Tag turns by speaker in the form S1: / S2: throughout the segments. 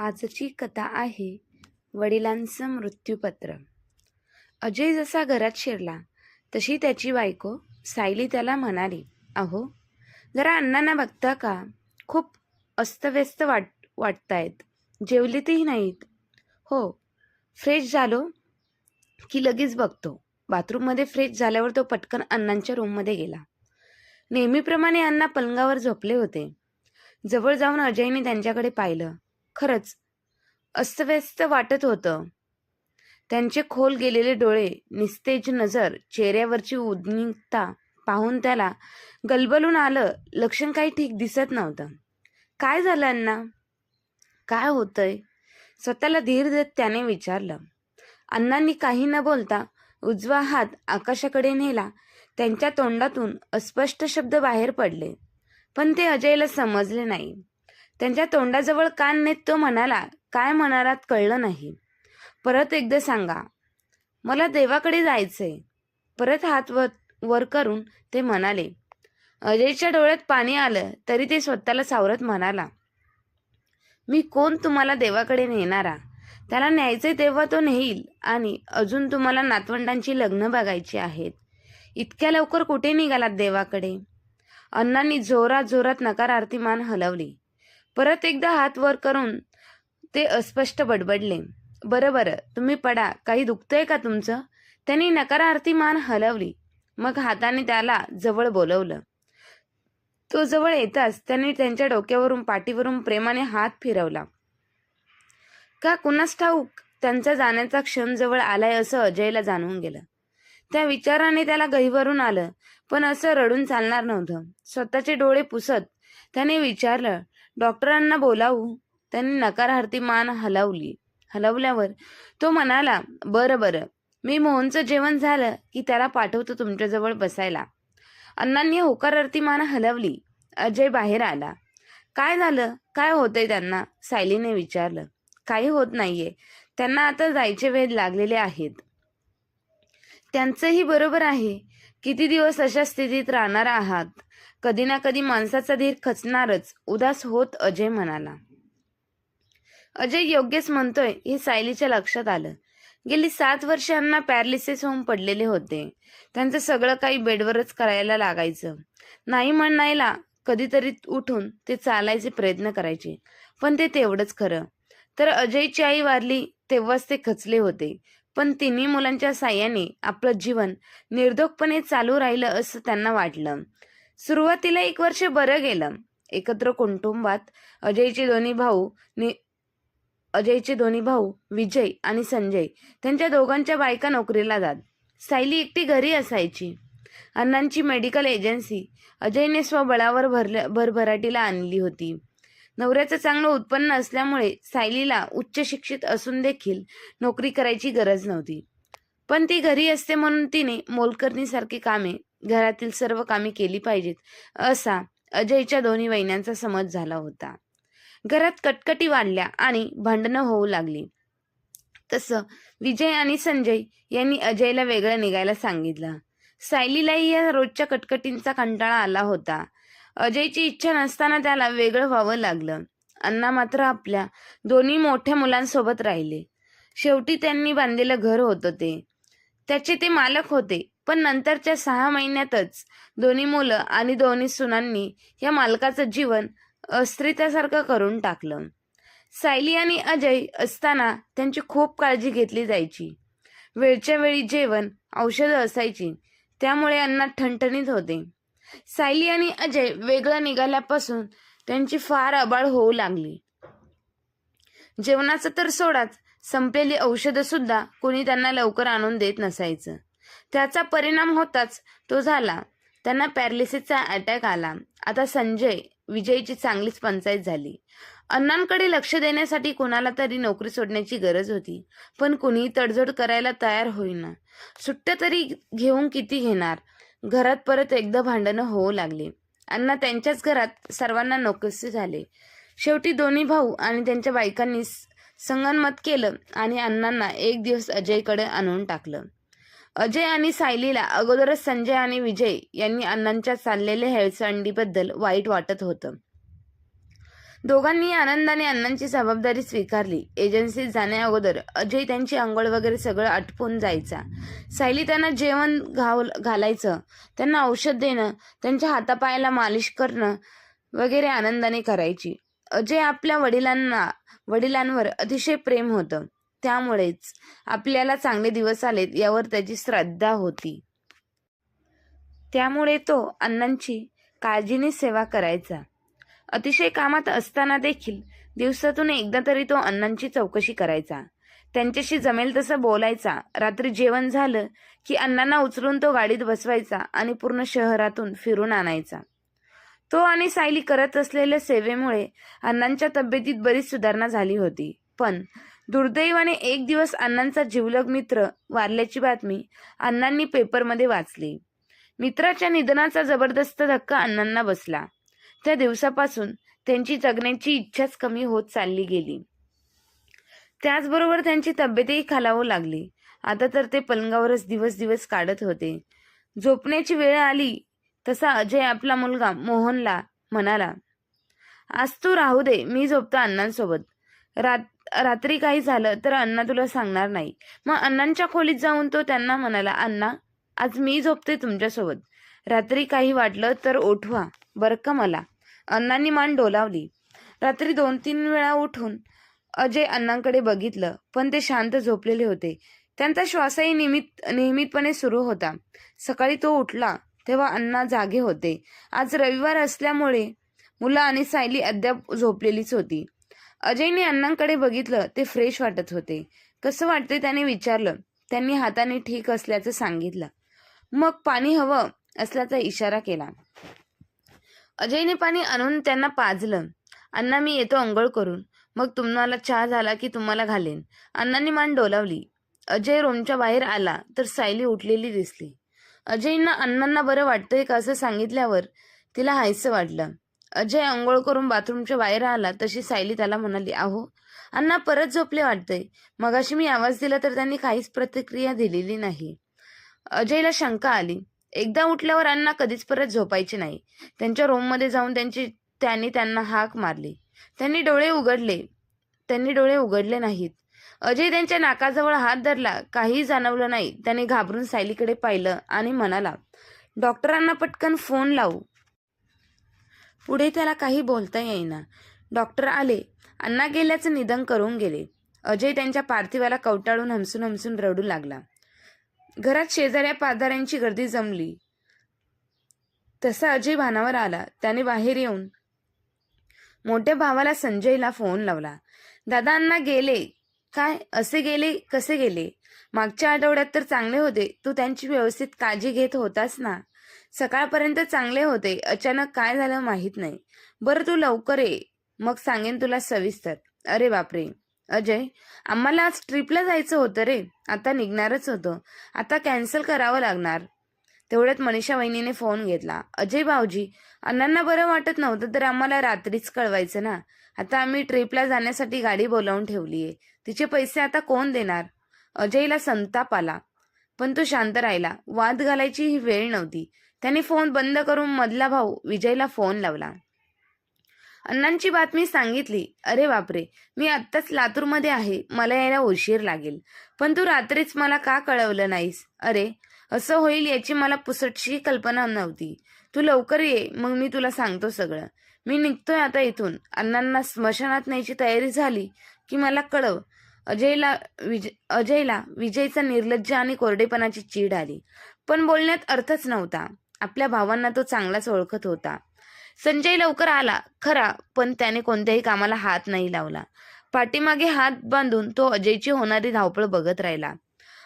S1: आजची कथा आहे वडिलांचं मृत्यूपत्र. अजय जसा घरात शिरला तशी त्याची बायको सायली त्याला म्हणाली अहो जरा अण्णांना बघता का? खूप अस्तव्यस्त वाट वाटतायत. जेवलेतही नाहीत. हो फ्रेश झालो की लगेच बघतो. बाथरूममध्ये फ्रेश झाल्यावर तो पटकन अण्णांच्या रूममध्ये गेला. नेहमीप्रमाणे अण्णा पलंगावर झोपले होते. जवळ जाऊन अजयने त्यांच्याकडे पाहिलं. खरंच अस्तव्यस्त वाटत होतं. त्यांचे खोल गेलेले डोळे निस्तेज नजर चेहऱ्यावरची उद्निकता पाहून त्याला गलबलून आलं लक्षण काही ठीक दिसत नव्हतं. काय झालं अण्णा? काय होतंय? स्वतःला धीर देत त्याने विचारलं. अण्णांनी काही न बोलता उजवा हात आकाशाकडे नेला. त्यांच्या तोंडातून अस्पष्ट शब्द बाहेर पडले. पण ते अजयला समजले नाही. त्यांच्या तोंडाजवळ कान नेत तो म्हणाला काय म्हणालात कळलं नाही. परत एकदा सांगा. मला देवाकडे जायचंय. परत हात वर वर करून ते म्हणाले. अजयच्या डोळ्यात पाणी आलं तरी ते स्वतःला सावरत म्हणाला मी कोण तुम्हाला देवाकडे नेणारा? त्याला न्यायचे तेव्हा तो नेईल. आणि अजून तुम्हाला नातवंडांची लग्न बघायची आहेत. इतक्या लवकर कुठे निघालात देवाकडे? अण्णांनी जोरात जोरात नकारार्थी मान हलवली. परत एकदा हात वर करून ते अस्पष्ट बडबडले. बरं बरं तुम्ही पडा. काही दुखतंय का तुमचं? त्यांनी नकारार्थी मान हलवली. मग हाताने त्याला जवळ बोलवलं. तो जवळ येताच त्यांनी त्यांच्या डोक्यावरून पाठीवरून प्रेमाने हात फिरवला. का कुणास ठाऊक? त्यांचा जाण्याचा क्षण जवळ आलाय असं अजयला जाणवून गेलं. त्या विचाराने त्याला गहीवरून आलं. पण असं रडून चालणार नव्हतं. स्वतःचे डोळे पुसत त्याने विचारलं डॉक्टरांना बोलावू. त्यांनी नकारार्थी मान हलवली. हलवल्यावर तो म्हणाला बरं बरं. मी मोहनचं जेवण झालं की त्याला पाठवतो तुमच्याजवळ बसायला. अण्णांनी होकारार्थी मान हलवली. अजय बाहेर आला. काय झालं? काय होतंय त्यांना? सायलीने विचारलं. काही होत नाहीये. त्यांना आता जायचे वेध लागलेले आहेत. त्यांचंही बरोबर आहे. किती दिवस अशा स्थितीत राहणार आहात? कधी ना कधी माणसाचा धीर खचणारच. उदास होत अजय म्हणाला अजय योग्यच म्हणतोय हे सायलीच्या लक्षात आलं. गेली सात वर्षांना पॅरालिसिस होऊन पडलेले होते. त्यांचं सगळं काही बेडवरच करायला लागायचं. नाही म्हणायला कधीतरी उठून ते चालायचे प्रयत्न करायचे पण ते तेवढंच खरं. तर अजयची आई वारली तेव्हाच ते खचले होते. पण तिन्ही मुलांच्या साह्याने आपलं जीवन निर्धोकपणे चालू राहिलं असं त्यांना वाटलं. सुरुवातीला एक वर्ष बरं गेलं. एकत्र कुटुंबात अजयचे दोन्ही भाऊ नि अजयचे दोन्ही भाऊ विजय आणि संजय त्यांच्या दोघांच्या बायका नोकरीला जात. सायली एकटी घरी असायची. अण्णांची मेडिकल एजन्सी अजयने स्वबळावर भरल्या भरभराटीला आणली होती. नवऱ्याचं चांगलं उत्पन्न असल्यामुळे सायलीला उच्च शिक्षित असून देखील नोकरी करायची गरज नव्हती. पण ती घरी असते म्हणून तिने मोलकरणीसारखी कामे घरातील सर्व कामे केली पाहिजेत. असा अजयच्या दोन्ही वहिन्यांचा समज झाला होता. घरात कटकटी वाढल्या आणि भांडणं होऊ लागली. तसं विजय आणि संजय यांनी अजयला वेगळं निघायला सांगितलं. सायलीलाही या रोजच्या कटकटींचा कंटाळा आला होता. अजयची इच्छा नसताना त्याला वेगळं व्हावं लागलं. अण्णा मात्र आपल्या दोन्ही मोठ्या मुलांसोबत राहिले. शेवटी त्यांनी बांधलेलं घर होतं ते. त्याचे ते मालक होते. पण नंतरच्या सहा महिन्यातच दोन्ही मुलं आणि दोन्ही सुनांनी या मालकाचं जीवन अस्त्रितासारखं करून टाकलं. सायली आणि अजय असताना त्यांची खूप काळजी घेतली जायची. वेळच्या वेळी जेवण औषधं असायची त्यामुळे अण्णा ठणठणीत होते. सायली आणि अजय वेगळं निघाल्यापासून त्यांची फार अबाळ होऊ लागली. जेवणाचं तर सोडाच संपलेली औषधं सुद्धा कोणी त्यांना लवकर आणून देत नसायचं. त्याचा परिणाम होताच तो झाला. त्यांना पॅरालिसिसचा अटॅक आला. आता संजय विजयची चांगलीच पंचायत झाली. अण्णांकडे लक्ष देण्यासाठी कोणाला तरी नोकरी सोडण्याची गरज होती पण कुणी तडजोड करायला तयार होईना. सुट्ट्या तरी घेऊन किती घेणार? घरात परत एकदा भांडणं होऊ लागली. अण्णा त्यांच्याच घरात सर्वांना नोकरसे झाले. शेवटी दोन्ही भाऊ आणि त्यांच्या बायकांनी संगनमत केलं आणि अण्णांना एक दिवस अजयकडे आणून टाकलं. अजय आणि सायलीला अगोदरच संजय आणि विजय यांनी अण्णांच्या चाललेल्या हेळसंडीबद्दल वाईट वाटत होतं. दोघांनी आनंदाने अण्णांची जबाबदारी स्वीकारली. एजन्सीत जाण्या अगोदर अजय त्यांची आंघोळ वगैरे सगळं आटपून जायचा. सायली त्यांना जेवण घाव घालायचं. त्यांना औषध देणं त्यांच्या हातापायाला मालिश करणं वगैरे आनंदाने करायची. अजय आपल्या वडिलांना वडिलांवर अतिशय प्रेम होतं. त्यामुळेच आपल्याला चांगले दिवस आलेत यावर त्याची श्रद्धा होती. त्यामुळे तो अण्णांची काळजीने सेवा करायचा. अतिशय कामात असताना देखील दिवसातून एकदा तरी तो अण्णांची चौकशी करायचा. त्यांच्याशी जमेल तसं बोलायचा. रात्री जेवण झालं की अण्णांना उचलून तो गाडीत बसवायचा आणि पूर्ण शहरातून फिरून आणायचा. तो आणि सायली करत असलेल्या सेवेमुळे अण्णांच्या तब्येतीत बरीच सुधारणा झाली होती. पण दुर्दैवाने एक दिवस अण्णांचा जिवलग मित्र वारल्याची बातमी अण्णांनी पेपरमध्ये वाचली. मित्राच्या निधनाचा जबरदस्त धक्का अण्णांना बसला. त्या दिवसापासून त्यांची जगण्याची इच्छाच कमी होत चालली गेली. त्याचबरोबर त्यांची तब्येतही खालावू लागली. आता तर ते पलंगावरच दिवस दिवस काढत होते. झोपण्याची वेळ आली तसा अजय आपला मुलगा मोहनला म्हणाला आज तू राहू दे मी झोपतो अण्णांसोबत. रात रात्री काही झालं तर अण्णा तुला सांगणार नाही. मग अण्णांच्या खोलीत जाऊन तो त्यांना म्हणाला अण्णा आज मी झोपते तुमच्यासोबत. रात्री काही वाटलं तर उठवा बरं का मला? अण्णांनी मान डोलावली. रात्री दोन तीन वेळा उठून अजय अण्णांकडे बघितलं पण ते शांत झोपलेले होते. त्यांचा श्वासही नियमित नियमितपणे सुरू होता. सकाळी तो उठला तेव्हा अण्णा जागे होते. आज रविवार असल्यामुळे मुलं आणि सायली अद्याप झोपलेलीच होती. अजयने अण्णांकडे बघितलं ते फ्रेश वाटत होते. कसं वाटते त्याने विचारलं. त्यांनी हाताने ठीक असल्याचं सांगितलं. मग पाणी हवं असल्याचा इशारा केला. अजयने पाणी आणून त्यांना पाजलं. अण्णा मी येतो अंघोळ करून. मग तुम्हाला चहा झाला की तुम्हाला घालेन. अण्णांनी मान डोलावली. अजय रूमच्या बाहेर आला तर सायली उठलेली दिसली. अजयनं अण्णांना बरं वाटतंय का असं सांगितल्यावर तिला हायसं वाटलं. अजय अंघोळ करून बाथरूमच्या बाहेर आला तशी सायली त्याला म्हणाली अहो अण्णा परत झोपले वाटतंय. मगाशी मी आवाज दिला तर त्यांनी काहीच प्रतिक्रिया दिलेली नाही. अजयला शंका आली. एकदा उठल्यावर अण्णा कधीच परत झोपायचे नाही. त्यांच्या रूममध्ये जाऊन त्यांची त्यांनी त्यांना हाक मारली. त्यांनी डोळे उघडले. त्यांनी डोळे उघडले नाहीत. अजय त्यांच्या नाकाजवळ हात धरला. काही जाणवलं नाही. त्याने घाबरून सायलीकडे पाहिलं आणि म्हणाला डॉक्टरांना पटकन फोन लावू. पुढे त्याला काही बोलता येईना. डॉक्टर आले. अण्णा गेल्याचं निधन करून गेले. अजय त्यांच्या पार्थिवाला कवटाळून हमसून हमसून रडू लागला. घरात शेजाऱ्या पादाऱ्यांची गर्दी जमली. तसा अजय भानावर आला. त्याने बाहेर येऊन मोठ्या भावाला संजयला फोन लावला. दादा अण्णा गेले. काय? असे गेले? कसे गेले? मागच्या आठवड्यात तर चांगले होते. तू त्यांची व्यवस्थित काळजी घेत होतास ना? सकाळपर्यंत चांगले होते. अचानक काय झालं माहीत नाही. बरं तू लवकर ये. मग सांगेन तुला सविस्तर. अरे बापरे. अजय आम्हाला आज ट्रिपला जायचं होतं रे. आता निघणारच होतं. आता कॅन्सल करावं लागणार. तेवढ्यात मनीषा वहिनीने फोन घेतला. अजय भाऊजी अण्णांना बरं वाटत नव्हतं तर आम्हाला रात्रीच कळवायचं ना? आता आम्ही ट्रिपला जाण्यासाठी गाडी बोलावून ठेवली आहे तिचे पैसे आता कोण देणार? अजयला संताप आला. पण तो शांत राहिला. वाद घालायची ही वेळ नव्हती. त्याने फोन बंद करून मधला भाऊ विजयला फोन लावला. अण्णांची बातमी सांगितली अरे बापरे मी आत्ताच लातूरमध्ये आहे मला यायला उशीर लागेल पण तू रात्रीच मला का कळवलं नाहीस? अरे असं होईल याची मला पुसटशी कल्पना नव्हती. तू लवकर ये मग मी तुला सांगतो सगळं. मी निघतोय आता इथून. अण्णांना स्मशानात न्यायची तयारी झाली की मला कळव. अजयला विजय अजयला विजयचा निर्लज्ज आणि कोरडेपणाची चीड आली पण बोलण्यात अर्थच नव्हता. आपल्या भावांना तो चांगलाच ओळखत होता. संजय लवकर आला खरा पण त्याने कोणत्याही कामाला हात नाही लावला. पाठीमागे हात बांधून तो अजयची होणारी धावपळ बघत राहिला.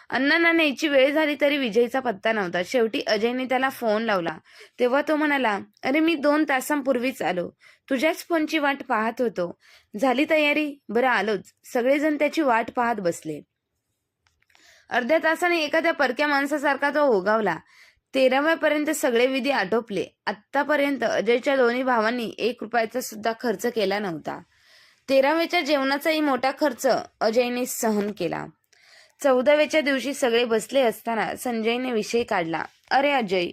S1: अण्णांना न्यायची वेळ झाली तरी विजयचा पत्ता नव्हता. शेवटी अजयने त्याला फोन लावला. तेव्हा तो म्हणाला अरे मी दोन तासांपूर्वीच आलो. तुझ्याच फोनची वाट पाहत होतो. झाली तयारी? बरं आलोच. सगळेजण त्याची वाट पाहत बसले. अर्ध्या तासाने एखाद्या परक्या माणसासारखा तो ओगावला तेराव्यापर्यंत सगळे विधी आटोपले. आत्तापर्यंत अजयच्या दोन्ही भावांनी एक रुपयाचा सुद्धा खर्च केला नव्हता. तेराव्याच्या जेवणाचाही मोठा खर्च अजयने सहन केला. चौदाव्याच्या दिवशी सगळे बसले असताना संजयने विषय काढला. अरे अजय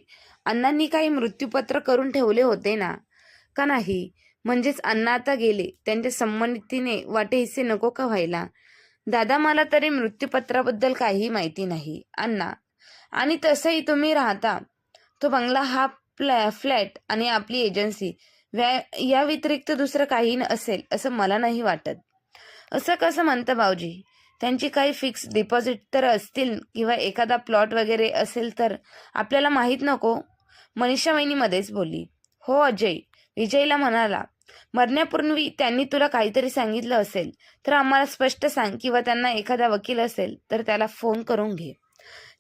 S1: अण्णांनी काही मृत्यूपत्र करून ठेवले होते ना? का नाही? म्हणजेच अण्णा आता गेले. त्यांच्या संमतीने वाटे हिस्से नको का व्हायला? दादा मला तरी मृत्यूपत्राबद्दल काहीही माहिती नाही. अण्णा आणि तसंही तुम्ही राहता. तो बंगला हा फ्लॅ फ्लॅट आणि आपली एजन्सी व्या या व्यतिरिक्त दुसरं काही असेल असं मला नाही वाटत. असं कसं म्हणतं भाऊजी? त्यांची काही फिक्स डिपॉझिट तर असतील किंवा एखादा प्लॉट वगैरे असेल तर आपल्याला माहीत नको. मनीषा वहिनीमध्येच बोलली. हो अजय विजयला म्हणाला मरण्यापूर्वी त्यांनी तुला काहीतरी सांगितलं असेल तर आम्हाला स्पष्ट सांग किंवा त्यांना एखादा वकील असेल तर त्याला फोन करून घे.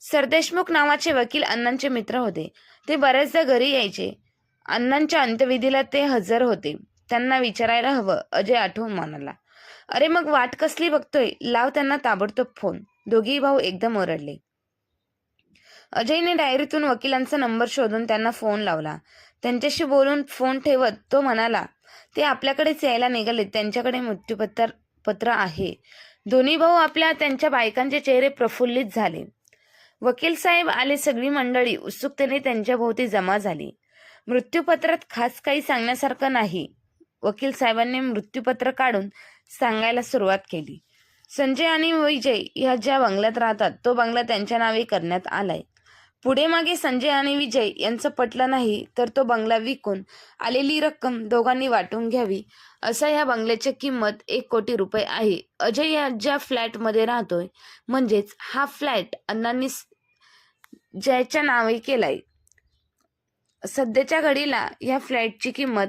S1: सरदेशमुख नावाचे वकील अण्णांचे मित्र होते. ते बऱ्याचदा घरी यायचे. अण्णांच्या अंत्यविधीला ते हजर होते. त्यांना विचारायला हवं अजय आठवून म्हणाला अरे मग वाट कसली बघतोय? लाव त्यांना ताबडतोब फोन. दोघेही भाऊ एकदम ओरडले. अजयने डायरीतून वकिलांचा नंबर शोधून त्यांना फोन लावला. त्यांच्याशी बोलून फोन ठेवत तो म्हणाला ते आपल्याकडेच यायला निघाले त्यांच्याकडे मृत्यूपत्र पत्र आहे. दोन्ही भाऊ आपल्या त्यांच्या बायकांचे चेहरे प्रफुल्लित झाले. वकील साहेब आले सगळी मंडळी. उत्सुकतेने त्यांच्या भोवती जमा झाली. मृत्यूपत्रात खास काही सांगण्यासारखं नाही. वकील साहेबांनी मृत्यूपत्र काढून सांगायला सुरुवात केली. संजय आणि विजय ह्या ज्या बंगल्यात राहतात तो बंगला त्यांच्या नावे करण्यात आलाय. पुढे मागे संजय आणि विजय यांचं पटलं नाही तर तो बंगला विकून आलेली रक्कम दोघांनी वाटून घ्यावी. असा या बंगल्याची किंमत एक कोटी रुपये आहे. अजय या ज्या फ्लॅटमध्ये राहतोय म्हणजेच हा फ्लॅट अण्णांनी ज्याच्या नावे केलाय. सध्याच्या घडीला या फ्लॅटची किंमत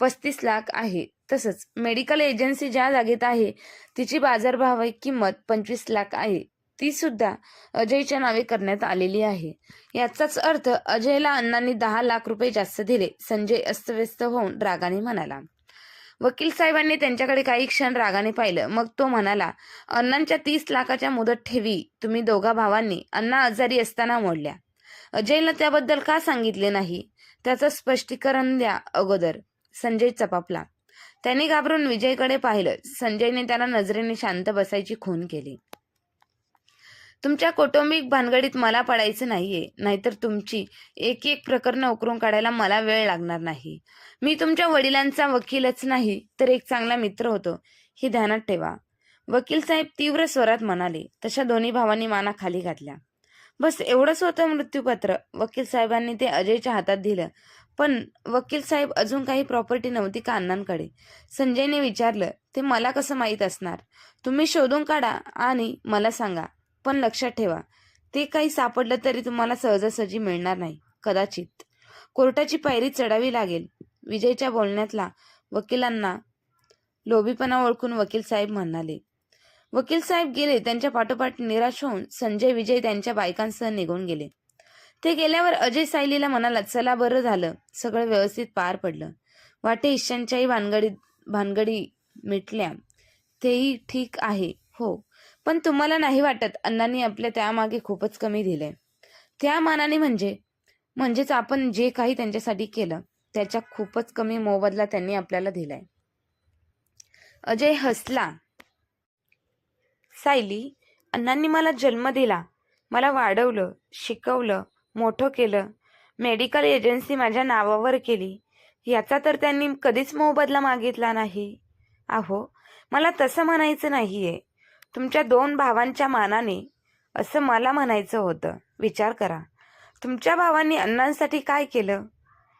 S1: पस्तीस लाख आहे. तसंच मेडिकल एजन्सी ज्या जागेत आहे तिची बाजारभाव किंमत पंचवीस लाख आहे. ती सुद्धा अजयच्या नावे करण्यात आलेली आहे. याचाच अर्थ अजयला अण्णांनी दहा लाख रुपये जास्त दिले संजय अस्तव्यस्त होऊन रागाने म्हणाला. वकील साहेबांनी त्यांच्याकडे काही क्षण रागाने पाहिलं. मग तो म्हणाला अण्णांच्या तीस लाखाच्या मुदत ठेवी. तुम्ही दोघा भावांनी अण्णा आजारी असताना मोडल्या. अजयला त्याबद्दल का सांगितले नाही? त्याचं स्पष्टीकरण द्या अगोदर. संजय चपापला. त्याने घाबरून विजयकडे पाहिलं. संजयने त्याला नजरेने शांत बसायची खून केली. तुमच्या कौटुंबिक भानगडीत मला पडायचं नाहीये नाहीतर तुमची एक एक प्रकरणं उकरून काढायला मला वेळ लागणार नाही. मी तुमच्या वडिलांचा वकीलच नाही तर एक चांगला मित्र होतो हे ध्यानात ठेवा. वकील साहेब तीव्र स्वरात म्हणाले तशा दोन्ही भावांनी माना खाली घातल्या. बस एवढंच होतं मृत्यूपत्र. वकील साहेबांनी ते अजयच्या हातात दिलं. पण वकील साहेब अजून काही प्रॉपर्टी नव्हती का अण्णांकडे? संजयने विचारलं ते मला कसं माहीत असणार? तुम्ही शोधून काढा आणि मला सांगा. पण लक्षात ठेवा ते काही सापडलं तरी तुम्हाला सहजासहजी मिळणार नाही कदाचित. कोर्टाची पायरी चढावी लागेल. विजयच्या बोलण्यातला वकिलांना लोभीपणा ओळखून वकील साहेब म्हणाले. वकील साहेब गेले त्यांच्या पाठोपाठ निराश होऊन संजय विजय त्यांच्या बायकांसह निघून गेले. ते गेल्यावर अजय सायलीला म्हणाला चला बरं झालं सगळं व्यवस्थित पार पडलं. वाटे ईशांच्याही भानगडी भानगडी मिटल्या तेही ठीक आहे हो. पण तुम्हाला नाही वाटत अण्णांनी आपल्या त्यामागे खूपच कमी दिले त्या मानाने म्हणजे म्हणजेच आपण जे काही त्यांच्यासाठी केलं त्याच्या खूपच कमी मोबदला त्यांनी आपल्याला दिलाय. अजय हसला. सायली अण्णांनी मला जन्म दिला. मला वाढवलं शिकवलं मोठं केलं. मेडिकल एजन्सी माझ्या नावावर केली. याचा तर त्यांनी कधीच मोबदला मागितला नाही. अहो मला तसं म्हणायचं नाहीये. तुमच्या दोन भावांच्या मानाने असं मला म्हणायचं होतं. विचार करा. तुमच्या भावांनी अण्णांसाठी काय केलं?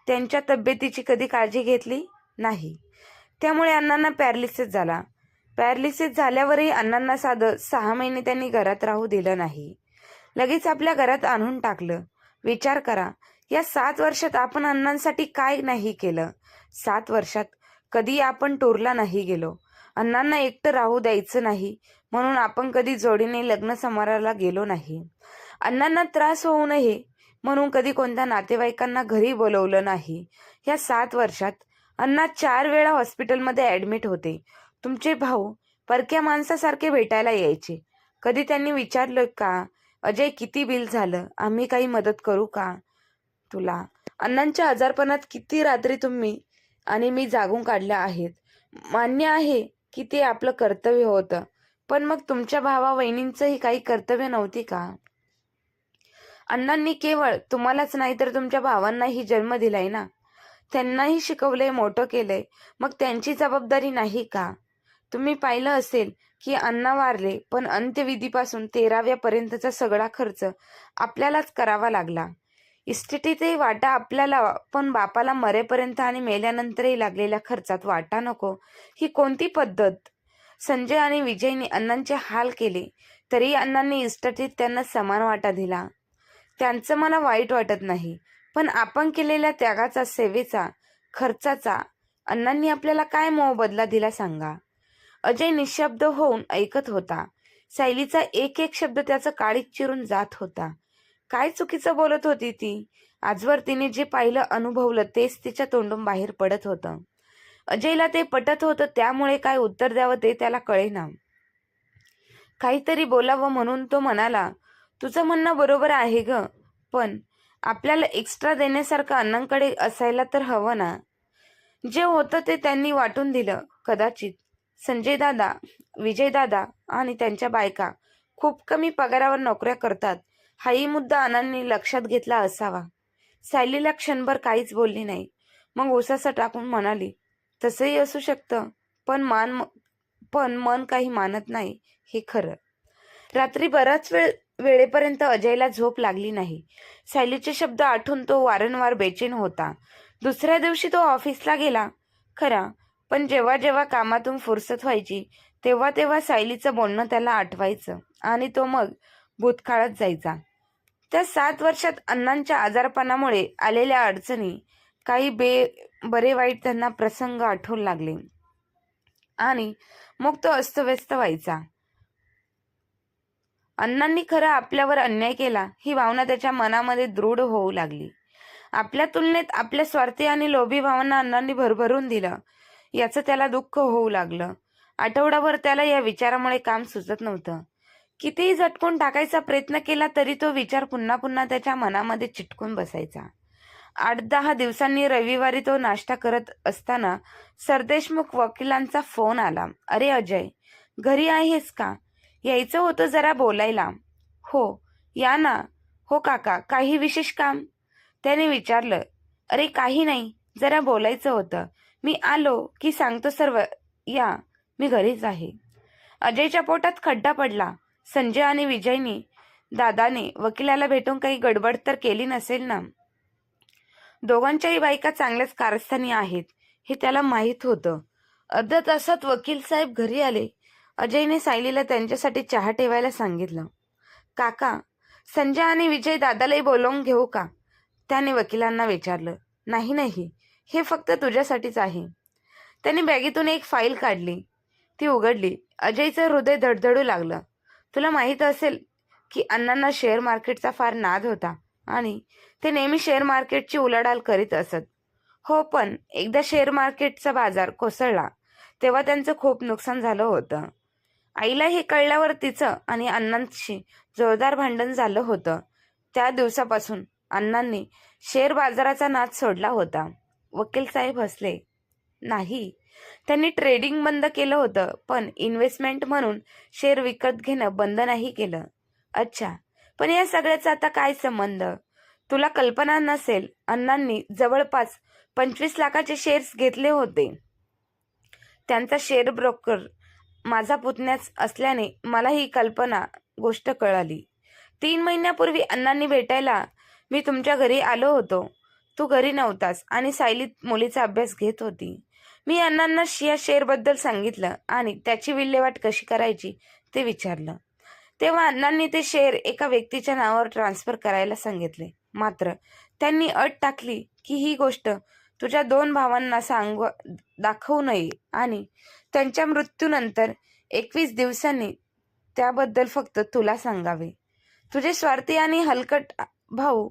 S1: त्यांच्या तब्येतीची कधी काळजी घेतली? नाही. त्यामुळे अण्णांना पॅरलिसिस झाला. पॅरलिसिस झाल्यावरही अण्णांना साधं सहा महिने त्यांनी घरात राहू दिलं नाही. लगेच आपल्या घरात आणून टाकलं. विचार करा. या सात वर्षात आपण अण्णांसाठी काय नाही केलं? सात वर्षात कधी आपण टूरला नाही गेलो. अण्णांना एकटं राहू द्यायचं नाही. म्हणून आपण कधी जोडीने लग्न समाराला गेलो नाही. अण्णांना त्रास होऊ नये म्हणून कधी कोणत्या नातेवाईकांना घरी बोलवलं नाही. या सात वर्षात अण्णा चार वेळा हॉस्पिटलमध्ये ॲडमिट होते. तुमचे भाऊ परक्या माणसासारखे भेटायला यायचे. कधी त्यांनी विचारलं का अजय किती बिल झालं? आम्ही काही मदत करू का? तुला. अण्णांच्या आजारपणात किती रात्री तुम्ही आणि मी जागून काढल्या आहेत. मान्य आहे की ते आपलं कर्तव्य होतं. पण मग तुमच्या भावा वहिनींचंही काही कर्तव्य नव्हती का? अण्णांनी केवळ तुम्हालाच नाही तर तुमच्या भावांनाही जन्म दिलाय ना? त्यांनाही शिकवले मोठं केलंय. मग त्यांची जबाबदारी नाही का? तुम्ही पाहिलं असेल की अण्णा वारले पण अंत्यविधीपासून तेराव्यापर्यंतचा सगळा खर्च आपल्यालाच करावा लागला. इस्टेटीतही वाटा आपल्याला पण बापाला मरेपर्यंत आणि मेल्यानंतरही लागलेल्या खर्चात वाटा नको. ही कोणती पद्धत? संजय आणि विजयने अण्णांचे हाल केले तरी अण्णांनी इस्टेटीत त्यांना समान वाटा दिला. त्यांचं मला वाईट वाटत नाही पण आपण केलेल्या त्यागाचा सेवेचा खर्चाचा अण्णांनी आपल्याला काय मोबदला दिला सांगा. अजय निशब्द होऊन ऐकत होता. सायलीचा एक एक शब्द त्याचं काळीत चिरून जात होता. काय चुकीचं बोलत होती ती? आजवर तिने जे पाहिलं अनुभवलं तेच तिच्या तोंडून बाहेर पडत होतं. अजयला ते पटत होतं त्यामुळे काय उत्तर द्यावं ते त्याला कळेना. काहीतरी बोलावं म्हणून तो म्हणाला तुझं म्हणणं बरोबर आहे ग पण आपल्याला एक्स्ट्रा देण्यासारखं अण्णांकडे असायला तर हवं ना. जे होतं ते त्यांनी वाटून दिलं कदाचित. संजय दादा विजय दादा आणि त्यांच्या बायका खूप कमी पगारावर नोकऱ्या करतात. हाही मुद्दा अण्णांनी लक्षात घेतला असावा. सायलीला क्षणभर काहीच बोलली नाही. मग उसासा टाकून म्हणाली तसंही असू शकतं पण मान पण मन काही मानत नाही हे खरं. रात्री बराच वेळ वेळेपर्यंत अजयला झोप लागली नाही. सायलीचे शब्द आठवून तो वारंवार बेचैन होता. दुसऱ्या दिवशी तो ऑफिसला गेला. खरा पण जेव्हा जेव्हा कामातून फुरसत व्हायची तेव्हा तेव्हा सायलीचं बोलणं त्याला आठवायचं आणि तो मग भूतकाळात जायचा. त्या सात वर्षात अण्णांच्या आजारपणामुळे आलेल्या अडचणी काही बे बरे वाईट त्यांना प्रसंग आठवू लागले. आणि मग तो अस्तव्यस्त व्हायचा. अण्णांनी खरं आपल्यावर अन्याय केला ही भावना त्याच्या मनामध्ये दृढ होऊ लागली. आपल्या तुलनेत आपल्या स्वार्थी आणि लोभी भावांना अण्णांनी भरभरून दिलं. याचं त्याला दुःख होऊ लागलं. आठवडाभर त्याला या विचारामुळे काम सुचत नव्हतं. कितीही झटकून टाकायचा प्रयत्न केला तरी तो विचार पुन्हा पुन्हा त्याच्या मनामध्ये चिटकून बसायचा. आठ दहा दिवसांनी रविवारी तो नाश्ता करत असताना सरदेशमुख वकिलांचा फोन आला. अरे अजय घरी आहेस का? यायचं होतं जरा बोलायला. हो या ना. हो काका काही विशेष काम? त्याने विचारलं. अरे काही नाही जरा बोलायचं होतं. मी आलो की सांगतो सर्व. या मी घरीच आहे. अजयच्या पोटात खड्डा पडला. संजय आणि विजयनी दादाने वकिलाला भेटून काही गडबड तर केली नसेल ना? दोघांच्याही बायका चांगल्याच कारस्थानी आहेत हे त्याला माहीत होतं. अर्ध्या तासात वकील साहेब घरी आले. अजयने सायलीला त्यांच्यासाठी चहा ठेवायला सांगितलं. काका संजय आणि विजय दादालाही बोलवून घेऊ का? त्याने वकिलांना विचारलं. नाही नाही. हे फक्त तुझ्यासाठीच आहे. त्याने बॅगेतून एक फाईल काढली. ती उघडली. अजयचं हृदय धडधडू लागलं. तुला माहीत असेल की अण्णांना शेअर मार्केटचा फार नाद होता. आणि ते नेहमी शेअर मार्केटची उलाढाल करीत असत. हो पण एकदा शेअर मार्केटचा बाजार कोसळला तेव्हा त्यांचं खूप नुकसान झालं होतं. आईला हे कळल्यावर तिचं आणि अण्णांशी जोरदार भांडण झालं होतं. त्या दिवसापासून अण्णांनी शेअर बाजाराचा नाद सोडला होता. वकील साहेब हसले. नाही त्यांनी ट्रेडिंग बंद केलं होतं पण इन्व्हेस्टमेंट म्हणून शेअर विकत घेणं बंद नाही केलं. अच्छा पण या सगळ्याचा आता काय संबंध? तुला कल्पना नसेल अण्णांनी जवळपास पंचवीस लाखाचे शेअर्स घेतले होते. त्यांचा शेअर ब्रोकर माझा पुतण्याच असल्याने मला ही कल्पना गोष्ट कळाली. तीन महिन्यापूर्वी अण्णांनी भेटायला मी तुमच्या घरी आलो होतो. तू घरी नव्हतास आणि सायलीत मुलीचा अभ्यास घेत होती. मी अण्णांना या शेअरबद्दल सांगितलं आणि त्याची विल्हेवाट कशी करायची ते विचारलं. तेव्हा अण्णांनी ते शेअर एका व्यक्तीच्या नावावर ट्रान्सफर करायला सांगितले. मात्र त्यांनी अट टाकली की ही गोष्ट तुझ्या दोन भावांना सांग दाखवू नये आणि त्यांच्या मृत्यूनंतर एकवीस दिवसांनी त्याबद्दल फक्त तुला सांगावे. तुझे स्वार्थी आणि हलकट भाऊ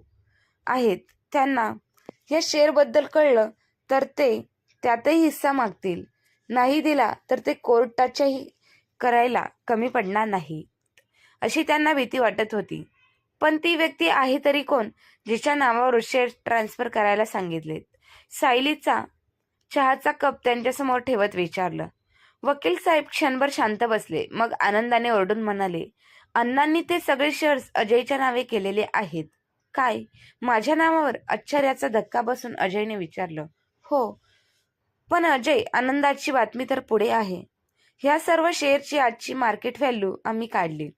S1: आहेत. त्यांना या शेअरबद्दल कळलं तर ते त्यातही हिस्सा मागतील. नाही दिला तर ते कोर्टाच्याही करायला कमी पडणार नाही. अशी त्यांना भीती वाटत होती. पण ती व्यक्ती आहे तरी कोण? जिच्या नावावर शेअर ट्रान्सफर करायला सांगितलेत सायलीचा चहाचा कप त्यांच्यासमोर ठेवत विचारलं. वकील साहेब क्षणभर शांत बसले. मग आनंदाने ओरडून म्हणाले अण्णांनी ते सगळे शेअर्स अजयच्या नावे केलेले आहेत. काय? माझ्या नावावर आश्चर्याचा धक्का बसून अजयने विचारलं. हो. पण अजय आनंदाची बातमी तर पुढे आहे. ह्या सर्व शेअरची आजची मार्केट व्हॅल्यू आम्ही काढली.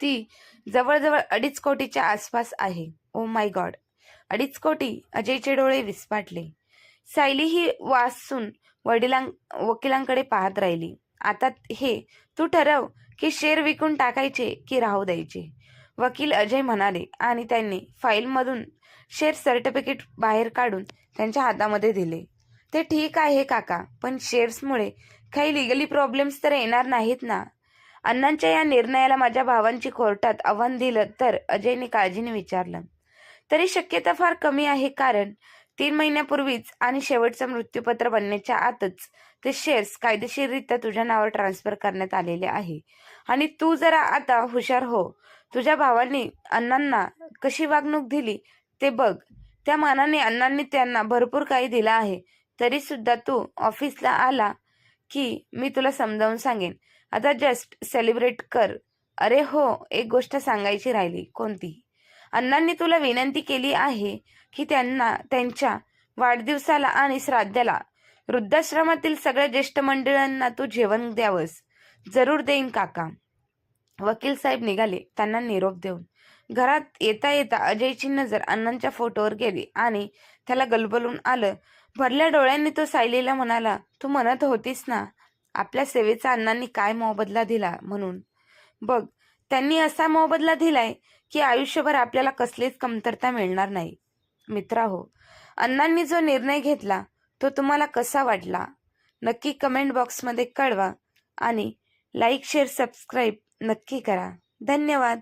S1: ती जवळजवळ अडीच कोटीच्या आसपास आहे. ओ माय गॉड अडीच कोटी अजयचे डोळे विस्फाटले. सायली ही वासून वडिलां वकिलांकडे पाहत राहिली. आता हे तू ठरव की शेअर विकून टाकायचे की राहू द्यायचे? वकील अजय म्हणाले आणि त्यांनी फाईलमधून शेअर सर्टिफिकेट बाहेर काढून त्यांच्या हातामध्ये दिले. ते ठीक आहे काका पण शेअर्समुळे काही लिगली प्रॉब्लेम्स तर येणार नाहीत ना? अण्णांच्या या निर्णयाला माझ्या भावांची कोर्टात आव्हान दिलं तर अजयने काळजीने विचारलं. तरी शक्यता फार कमी आहे कारण तीन महिन्यापूर्वीच आणि शेवटचं मृत्यूपत्र बनण्याच्या आतच ते शेअर्स कायदेशीररित्या तुझ्या नावावर ट्रान्सफर करण्यात आलेले आहे. आणि तू जरा आता हुशार हो. तुझ्या भावांनी अण्णांना कशी वागणूक दिली ते बघ. त्या मानाने अण्णांनी त्यांना भरपूर काही दिलं आहे. तरी सुद्धा तू ऑफिसला आला की मी तुला समजावून सांगेन. आता जस्ट सेलिब्रेट कर. अरे हो एक गोष्ट सांगायची राहिली. कोणती? अण्णांनी तुला विनंती केली आहे की त्यांना त्यांच्या वाढदिवसाला आणि श्राद्धाला वृद्धाश्रमातील सगळ्या ज्येष्ठ मंडळांना तू जेवण द्यावंस. जरूर देईन काका. वकील साहेब निघाले. त्यांना निरोप देऊन. घरात येता येता अजयची नजर अण्णांच्या फोटोवर गेली आणि त्याला गलबलून आलं. भरल्या डोळ्यांनी तो सायलीला म्हणाला तू म्हणत होतीस ना आपल्या सेवेचा अण्णांनी काय मोबदला दिला म्हणून? बघ त्यांनी असा मोबदला दिलाय की आयुष्यभर आपल्याला कसलीच कमतरता मिळणार नाही. मित्रा हो अण्णांनी जो निर्णय घेतला तो तुम्हाला कसा वाटला? नक्की कमेंट बॉक्समध्ये कळवा आणि लाईक शेअर सबस्क्राईब नक्की करा. धन्यवाद.